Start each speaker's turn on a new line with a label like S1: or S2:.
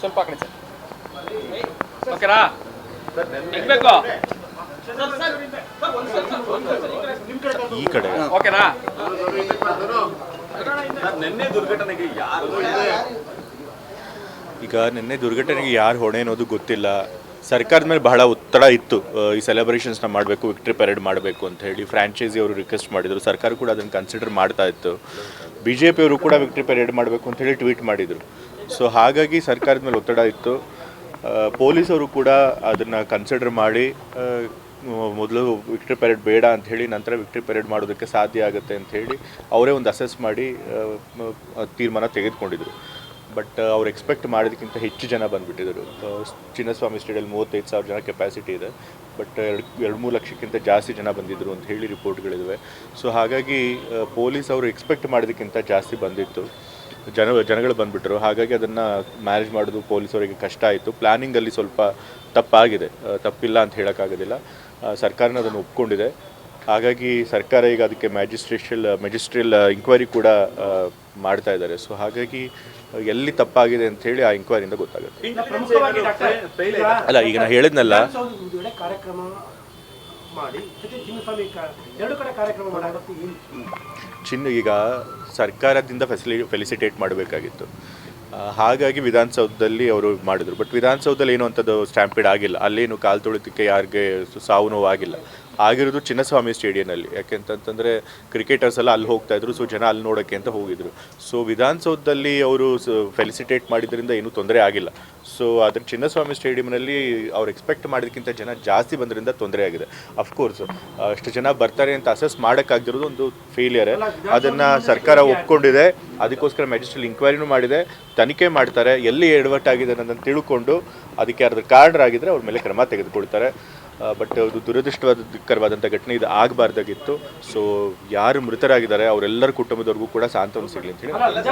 S1: ಸ್ವಲ್ಪ ಕಡೆ ಸರ್ ಓಕೆನಾ ಬೇಕು
S2: ಈ ಕಡೆ
S1: ಓಕೆನಾ
S3: ನಿನ್ನೆ ದುರ್ಘಟನೆಗೆ ಯಾರು
S2: ಈಗ ನಿನ್ನೆ ದುರ್ಘಟನೆಗೆ ಯಾರು ಹೊಣೆ ಅನ್ನೋದು ಗೊತ್ತಿಲ್ಲ ಸರ್ಕಾರದ ಮೇಲೆ ಬಹಳ ಒತ್ತಡ ಇತ್ತು. ಈ ಸೆಲೆಬ್ರೇಷನ್ಸ್ನ ಮಾಡಬೇಕು ವಿಕ್ಟ್ರಿ ಪೆರೇಡ್ ಮಾಡಬೇಕು ಅಂತ ಹೇಳಿ ಫ್ರಾಂಚೈಸಿ ಅವರು ರಿಕ್ವೆಸ್ಟ್ ಮಾಡಿದರು. ಸರ್ಕಾರ ಕೂಡ ಅದನ್ನು ಕನ್ಸಿಡರ್ ಮಾಡ್ತಾ ಇತ್ತು. ಬಿ ಜೆ ಪಿಯವರು ಕೂಡ ವಿಕ್ಟ್ರಿ ಪೆರೇಡ್ ಮಾಡಬೇಕು ಅಂತ ಹೇಳಿ ಟ್ವೀಟ್ ಮಾಡಿದರು. ಸೊ ಹಾಗಾಗಿ ಸರ್ಕಾರದ ಮೇಲೆ ಒತ್ತಡ ಇತ್ತು. ಪೊಲೀಸರು ಕೂಡ ಅದನ್ನು ಕನ್ಸಿಡರ್ ಮಾಡಿ ಮೊದಲು ವಿಕ್ಟ್ರಿ ಪೆರೇಡ್ ಬೇಡ ಅಂತ ಹೇಳಿ, ನಂತರ ವಿಕ್ಟ್ರಿ ಪೆರೇಡ್ ಮಾಡೋದಕ್ಕೆ ಸಾಧ್ಯ ಆಗುತ್ತೆ ಅಂತ ಹೇಳಿ ಅವರೇ ಒಂದು ಅಸೆಸ್ ಮಾಡಿ ತೀರ್ಮಾನ ತೆಗೆದುಕೊಂಡಿದ್ರು. ಬಟ್ ಅವ್ರು ಎಕ್ಸ್ಪೆಕ್ಟ್ ಮಾಡೋದಕ್ಕಿಂತ ಹೆಚ್ಚು ಜನ ಬಂದುಬಿಟ್ಟಿದ್ರು. ಚಿನ್ನಸ್ವಾಮಿ ಸ್ಟೇಡಿಯಲ್ಲಿ ಮೂವತ್ತೈದು ಸಾವಿರ ಜನ ಕೆಪಾಸಿಟಿ ಇದೆ, ಬಟ್ ಎರಡು ಎರಡು ಮೂರು ಲಕ್ಷಕ್ಕಿಂತ ಜಾಸ್ತಿ ಜನ ಬಂದಿದ್ದರು ಅಂತ ಹೇಳಿ ರಿಪೋರ್ಟ್ಗಳಿವೆ ಸೊ ಹಾಗಾಗಿ ಪೊಲೀಸ್ ಅವರು ಎಕ್ಸ್ಪೆಕ್ಟ್ ಮಾಡೋದಕ್ಕಿಂತ ಜಾಸ್ತಿ ಬಂದಿತ್ತು. ಜನ, ಜನಗಳು ಬಂದುಬಿಟ್ರು. ಹಾಗಾಗಿ ಅದನ್ನು ಮ್ಯಾನೇಜ್ ಮಾಡೋದು ಪೊಲೀಸವರಿಗೆ ಕಷ್ಟ ಆಯಿತು. ಪ್ಲ್ಯಾನಿಂಗಲ್ಲಿ ಸ್ವಲ್ಪ ತಪ್ಪಾಗಿದೆ. ತಪ್ಪಿಲ್ಲ ಅಂತ ಹೇಳೋಕ್ಕಾಗೋದಿಲ್ಲ. ಸರ್ಕಾರನ ಅದನ್ನು ಒಪ್ಕೊಂಡಿದೆ. ಹಾಗಾಗಿ ಸರ್ಕಾರ ಈಗ ಅದಕ್ಕೆ ಮ್ಯಾಜಿಸ್ಟ್ರೇಷಲ್ ಮೆಜಿಸ್ಟ್ರಿಯಲ್ ಇನ್ಕ್ವೈರಿ ಕೂಡ ಮಾಡ್ತಾ ಇದ್ದಾರೆ. ಸೊ ಹಾಗಾಗಿ ಎಲ್ಲಿ ತಪ್ಪಾಗಿದೆ ಅಂತ ಹೇಳಿ ಆ ಇಂಕ್ವೈರಿಯಿಂದ ಗೊತ್ತಾಗುತ್ತೆ.
S4: ಪ್ರಮುಖವಾಗಿ ಡಾಕ್ಟರ್
S2: ಅಲ್ಲ ಈಗ ನಾನು ಹೇಳಿದ್ನಲ್ಲ
S4: ಕಾರ್ಯಕ್ರಮ ಮಾಡಿ ಜೊತೆ ಚಿನ್ನಸ್ವಾಮಿ ಕ- ಎರಡು ಕಡೆ ಕಾರ್ಯಕ್ರಮ ಮಾಡಾಗುತ್ತೆ
S2: ಚಿನ್ನ ಈಗ ಸರ್ಕಾರದಿಂದ ಫೆಸಿಲಿ ಫೆಲಿಸಿಟೇಟ್ ಮಾಡಬೇಕಾಗಿತ್ತು. ಹಾಗಾಗಿ ವಿಧಾನಸೌಧದಲ್ಲಿ ಅವರು ಮಾಡಿದ್ರು. ಬಟ್ ವಿಧಾನಸೌಧದಲ್ಲಿ ಏನು ಅಂಥದ್ದು ಸ್ಟ್ಯಾಂಪಿಡ್ ಆಗಿಲ್ಲ. ಅಲ್ಲೇನು ಕಾಲು ತೊಳಿತಕ್ಕೆ ಯಾರಿಗೆ ಸಾವು ನೋವು ಆಗಿಲ್ಲ. ಆಗಿರೋದು ಚಿನ್ನಸ್ವಾಮಿ ಸ್ಟೇಡಿಯಂನಲ್ಲಿ. ಯಾಕೆಂತಂತಂದರೆ ಕ್ರಿಕೆಟರ್ಸ್ ಎಲ್ಲ ಅಲ್ಲಿ ಹೋಗ್ತಾ ಇದ್ರು ಸೊ ಜನ ಅಲ್ಲಿ ನೋಡೋಕ್ಕೆ ಅಂತ ಹೋಗಿದ್ರು. ಸೊ ವಿಧಾನಸೌಧದಲ್ಲಿ ಅವರು ಫೆಲಿಸಿಟೇಟ್ ಮಾಡಿದ್ರಿಂದ ಏನೂ ತೊಂದರೆ ಆಗಿಲ್ಲ. ಸೊ ಅದ್ರ ಚಿನ್ನಸ್ವಾಮಿ ಸ್ಟೇಡಿಯಂನಲ್ಲಿ ಅವ್ರು ಎಕ್ಸ್ಪೆಕ್ಟ್ ಮಾಡೋದಕ್ಕಿಂತ ಜನ ಜಾಸ್ತಿ ಬಂದ್ರಿಂದ ತೊಂದರೆ ಆಗಿದೆ. ಅಫ್ಕೋರ್ಸ್ ಅಷ್ಟು ಜನ ಬರ್ತಾರೆ ಅಂತ ಅಸೆಸ್ ಮಾಡೋಕ್ಕಾಗಿರೋದು ಒಂದು ಫೇಲಿಯರ್ ಅದನ್ನು ಸರ್ಕಾರ ಒಪ್ಕೊಂಡಿದೆ. ಅದಕ್ಕೋಸ್ಕರ ಮ್ಯಾಜಿಸ್ಟ್ರೇಟ್ ಇನ್ಕ್ವೈರಿನೂ ಮಾಡಿದೆ. ತನಿಖೆ ಮಾಡ್ತಾರೆ. ಎಲ್ಲಿ ಎಡವಟ್ಟಾಗಿದೆ ಅನ್ನೋದನ್ನು ತಿಳ್ಕೊಂಡು ಅದಕ್ಕೆ ಯಾರಾದ್ರೂ ಕಾರಣರಾಗಿದ್ದರೆ ಅವ್ರ ಮೇಲೆ ಕ್ರಮ ತೆಗೆದುಕೊಳ್ತಾರೆ. ಬಟ್ ಅದು ದುರದೃಷ್ಟಕರವಾದಂಥ ಘಟನೆ ಇದು ಆಗಬಾರ್ದಾಗಿತ್ತು. ಸೊ ಯಾರು ಮೃತರಾಗಿದ್ದಾರೆ, ಅವರೆಲ್ಲರ ಕುಟುಂಬದವ್ರಿಗೂ ಕೂಡ ಸಾಂತ್ವನ ಸಿಗಲಿ ಅಂತ ಹೇಳಿ.